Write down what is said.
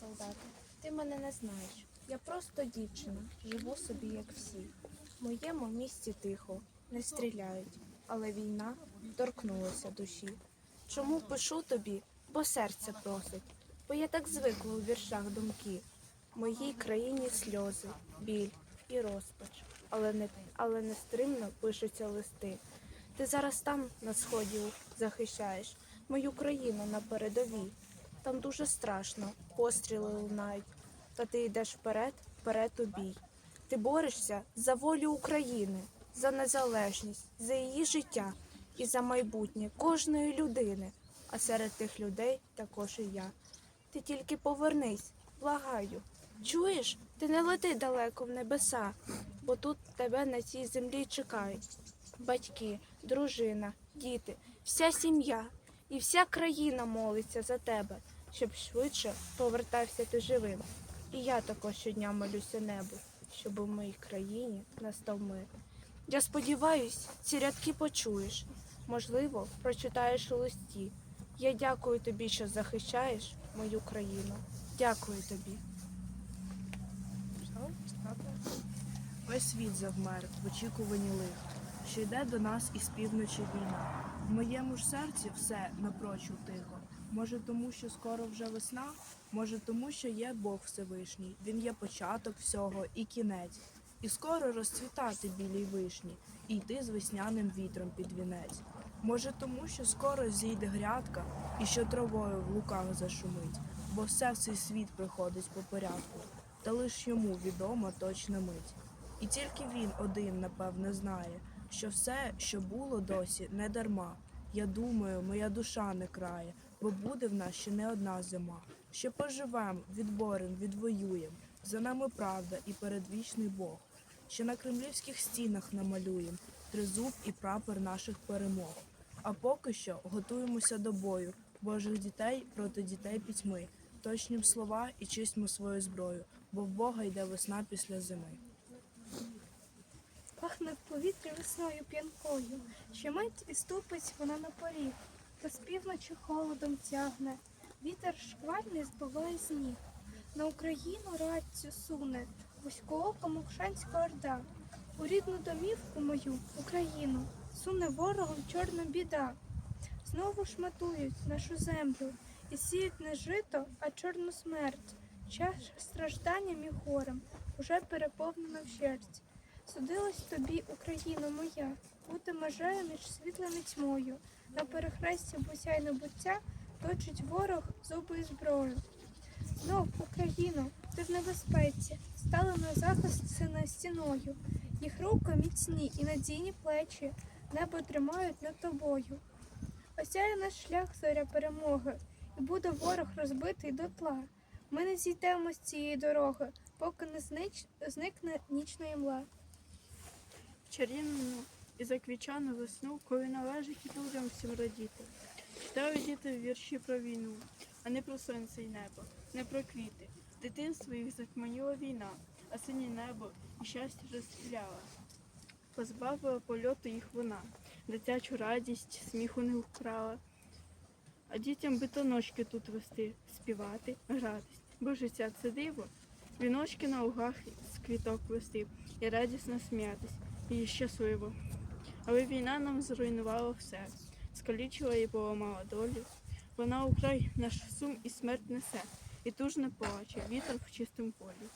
солдате, ти мене не знаєш. Я просто дівчина, живу собі, як всі. В моєму місті тихо, не стріляють, але війна торкнулася душі. Чому пишу тобі? Бо серце просить, бо я так звикла у віршах думки. Моїй країні сльози, біль і розпач, але не, але нестримно пишуться листи. Ти зараз там на сході захищаєш мою країну на передовій. Там дуже страшно, постріли лунають. Та ти йдеш вперед, вперед у бій. Ти борешся за волю України, за незалежність, за її життя і за майбутнє кожної людини. А серед тих людей також і я. Ти тільки повернись, благаю. Чуєш, ти не лети далеко в небеса, бо тут тебе на цій землі чекають. Батьки, дружина, діти, вся сім'я і вся країна молиться за тебе, щоб швидше повертався ти живим. І я також щодня молюся небу, щоб у моїй країні настав мир. Я сподіваюсь, ці рядки почуєш. Можливо, прочитаєш у листі. Я дякую тобі, що захищаєш мою країну. Дякую тобі. Весь світ завмер в очікуванні лих, що йде до нас із півночі війна. В моєму ж серці все напрочуд тихо. Може, тому, що скоро вже весна, може, тому, що є Бог Всевишній, Він є початок всього і кінець. І скоро розцвітати білій вишні, і йти з весняним вітром під вінець. Може, тому, що скоро зійде грядка, і що травою в луках зашумить, бо все цей світ приходить по порядку, та лиш йому відома точна мить. І тільки він один, напевне, знає, що все, що було досі, не дарма. Я думаю, моя душа не крає, бо буде в нас ще не одна зима. Ще поживем, відборем, відвоюєм. За нами правда і передвічний Бог. Ще на кремлівських стінах намалюєм тризуб і прапор наших перемог. А поки що готуємося до бою Божих дітей проти дітей пітьми. Точнім слова і чистимо свою зброю, бо в Бога йде весна після зими. Пахне в повітрі весною п'янкою, що мить і ступить вона на поріг, та з півночі холодом тягне, вітер шквальний збиває з ніг. На Україну радцю суне, вузькоока мовшанська орда. У рідну домівку мою, Україну, суне ворогом чорна біда. Знову шматують нашу землю і сіють не жито, а чорну смерть. Чаша стражданням і горем уже переповнена вщерть. Судилась тобі, Україна моя, бути межею між світлом і тьмою. На перехресті буття й небуття точить ворог зуби і зброю. Знов, Україно, ти в небезпеці, стала на захист сина стіною. Їх руки міцні і надійні плечі, небо тримають над тобою. Осяє наш шлях зоря перемоги, і буде ворог розбитий дотла. Ми не зійдемо з цієї дороги, поки не зникне нічна імла. Чарівну і заквічану весну, коли належить людям всім радіти. Читаю діти вірші про війну, а не про сонце й небо, не про квіти. Дитинство їх затьманіла війна, а синє небо і щастя розстріляла. Позбавила польоту їх вона, дитячу радість, сміху не вкрала. А дітям би то ножки тут вести, співати, гратись. Бо життя це диво. Віночки на угах з квіток вести і радісно сміятись, і щасливо. Але війна нам зруйнувала все, скалічила і поламала долю. Вона украй наш сум і смерть несе, і тужно плаче вітер в чистому полі.